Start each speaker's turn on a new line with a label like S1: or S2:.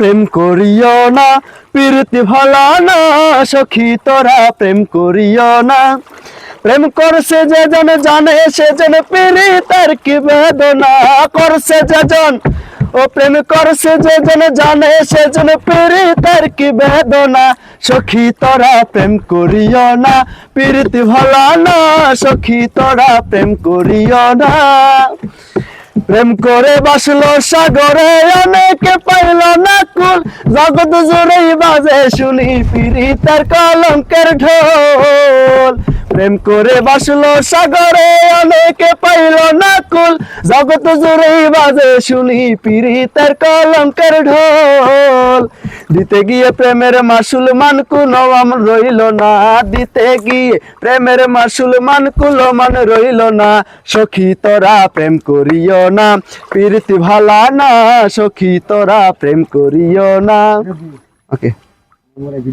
S1: প্রেম করিও না, প্রীতি ভালা না, সখী তোরা প্রেম করিও না। প্রেম করছে যে জন জানে সে জন পিড়ি তার কি বেদনা করছে যে জন ও প্রেম করছে যে জন জানে সে জন পিড়ি তার কি বেদনা। সখী তোরা প্রেম করিও না, প্রীতি ভালা না, সখী তোরা প্রেম করিও না। প্রেম করে বাসলো সাগরে, অনেকে পাইল না জগৎ জুড়েই বাজে শুনি পিরি তার কলঙ্কের ঢোল। প্রেম করে বাসলো সাগরে অনেকে পাইল না কুল জগৎ জুড়েই বাজে শুনি পিরি তার কলঙ্কের ঢোল। দিতে গিয়ে প্রেমের মাসুল মান কুলো রইল না। দিতে গিয়ে প্রেমের মাসুল মান কুলো মান রইল না। সখী তোরা প্রেম করিও না। প্রীতি ভালা না সখী তোরা প্রেম করিও না। ওকে মোটামুটি